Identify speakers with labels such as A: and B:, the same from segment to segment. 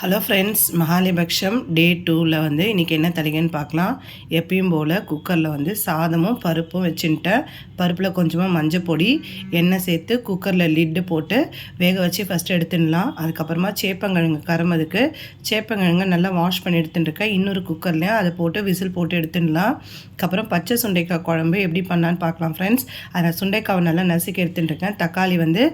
A: Hello friends மகாலிபக்ஷம் டே டூவில் வந்து இன்றைக்கி என்ன தலிகன்னு பார்க்கலாம். எப்பயும் போல் குக்கரில் வந்து சாதமும் பருப்பும் வச்சுட்டேன் பருப்பில் கொஞ்சமாக மஞ்சள் பொடி எண்ணெய் சேர்த்து குக்கரில் லிட்டு போட்டு வேக வச்சு ஃபஸ்ட்டு எடுத்துடலாம். அதுக்கப்புறமா சேப்பங்கிழங்கு கரமதுக்கு சேப்பங்கிழங்கு நல்லா வாஷ் பண்ணி எடுத்துட்டுருக்கேன் இன்னொரு குக்கர்லேயும் அதை போட்டு விசில் போட்டு எடுத்துடலாம். அதுக்கப்புறம் பச்சை சுண்டைக்காய் குழம்பு எப்படி பண்ணான்னு பார்க்கலாம் ஃப்ரெண்ட்ஸ் அதை சுண்டைக்காவை நல்லா நசுக்கி எடுத்துட்டுருக்கேன். தக்காளி வந்து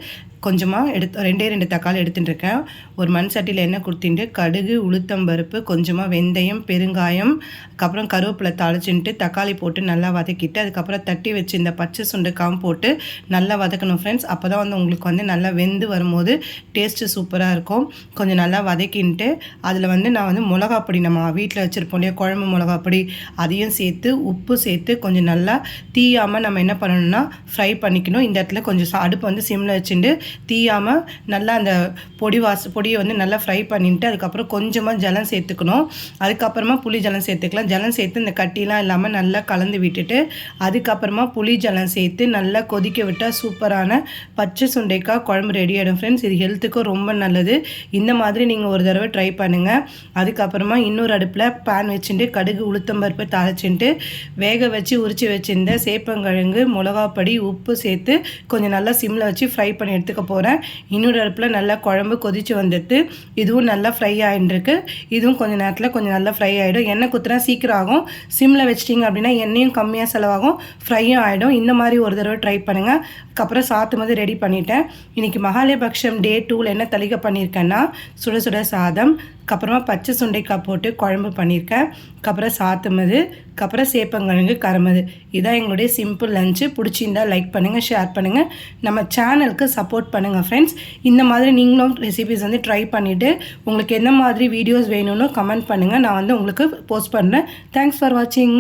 A: கொஞ்சமாக எடுத்து ரெண்டே ரெண்டு தக்காளி எடுத்துட்டுருக்கேன். ஒரு மண் சட்டியில் எண்ணெய் கொடுத்துட்டு கடுகு உளுத்தம் பருப்பு கொஞ்சமாக வெந்தயம் பெருங்காயம் அதுக்கப்புறம் கருவேப்பிலை தாளிச்சுட்டு தக்காளி போட்டு நல்லா வதக்கிட்டு அதுக்கப்புறம் தட்டி வச்சு இந்த பச்சை சுண்டைக்காவும் போட்டு நல்லா வதக்கணும் ஃப்ரெண்ட்ஸ் அப்போ தான் வந்து உங்களுக்கு வந்து நல்லா வெந்து வரும்போது டேஸ்ட்டு சூப்பராக இருக்கும். கொஞ்சம் நல்லா வதக்கின்ட்டு அதில் வந்து நான் வந்து மிளகாப்பொடி நம்ம வீட்டில் வச்சுருப்போம் இல்லையா குழம்பு மிளகாப்பொடி அதையும் சேர்த்து உப்பு சேர்த்து கொஞ்சம் நல்லா தீயாமல் நம்ம என்ன பண்ணணும்னா ஃப்ரை பண்ணிக்கணும். இந்த இடத்துல கொஞ்சம் அடுப்பு வந்து சிம்மில் வச்சுட்டு தீயாமல் நல்லா அந்த பொடி வாச பொடியை வந்து நல்லா ஃப்ரை பண்ணிட்டு அதுக்கப்புறம் கொஞ்சமாக ஜலம் சேர்த்துக்கணும். அதுக்கப்புறமா புளி ஜலம் சேர்த்துக்கலாம். ஜலம் சேர்த்து இந்த கட்டிலாம் இல்லாமல் நல்லா கலந்து விட்டுட்டு அதுக்கப்புறமா புளி ஜலம் சேர்த்து நல்லா கொதிக்க விட்டால் சூப்பரான பச்சை சுண்டைக்காய் குழம்பு ரெடி ஆகிடும் ஃப்ரெண்ட்ஸ் இது ஹெல்த்துக்கும் ரொம்ப நல்லது. இந்த மாதிரி நீங்கள் ஒரு தடவை ட்ரை பண்ணுங்கள் அதுக்கப்புறமா இன்னொரு அடுப்பில் பேன் வச்சுட்டு கடுகு உளுத்தம்பருப்பு தாளிச்சுட்டு வேக வச்சு உரித்து வச்சுருந்த சேப்பங்கிழங்கு மிளகாப்படி உப்பு சேர்த்து கொஞ்சம் நல்லா சிம்மில் வச்சு ஃப்ரை பண்ணி எடுத்துக்க போகிறேன் இன்னொரு அடுப்பில் நல்லா குழம்பு கொதித்து வந்துட்டு இதுவும் நல்லா ஃப்ரை ஆகிட்டுருக்கு இதுவும் கொஞ்சம் நேரத்தில் கொஞ்சம் நல்லா ஃப்ரை ஆகிடும் எண்ணெய் குத்துனா சீக்கிரம் ஆகும். சிம்மில் வச்சிட்டிங்க அப்படின்னா எண்ணெயும் கம்மியாக செலவாகும். ஃப்ரையும் ஆகிடும் இந்த மாதிரி ஒரு தடவை ட்ரை பண்ணுங்கள் அதுக்கப்புறம் சாத்து மாதிரி ரெடி பண்ணிட்டேன். இன்றைக்கி மகாலயபக்ஷம் டே டூவில் என்ன தளிகை பண்ணியிருக்கேன்னா சுட சுட சாதம் அப்புறமா பச்சை சுண்டைக்காய் போட்டு குழம்பு பண்ணியிருக்கேன். அதுக்கப்புறம் சாத்துமது அப்புறம் சேப்பங்கிழங்கு கரமது. இதான் எங்களுடைய சிம்பிள் லஞ்சு பிடிச்சிருந்தால் லைக் பண்ணுங்கள் ஷேர் பண்ணுங்கள் நம்ம சேனலுக்கு சப்போர்ட் பண்ணுங்கள் ஃப்ரெண்ட்ஸ் இந்த மாதிரி நீங்களும் ரெசிபிஸ் வந்து ட்ரை பண்ணிவிட்டு உங்களுக்கு எந்த மாதிரி வீடியோஸ் வேணும்னு கமெண்ட் பண்ணுங்கள் நான் வந்து உங்களுக்கு போஸ்ட் பண்ணுறேன் தேங்க்ஸ் ஃபார் வாட்சிங்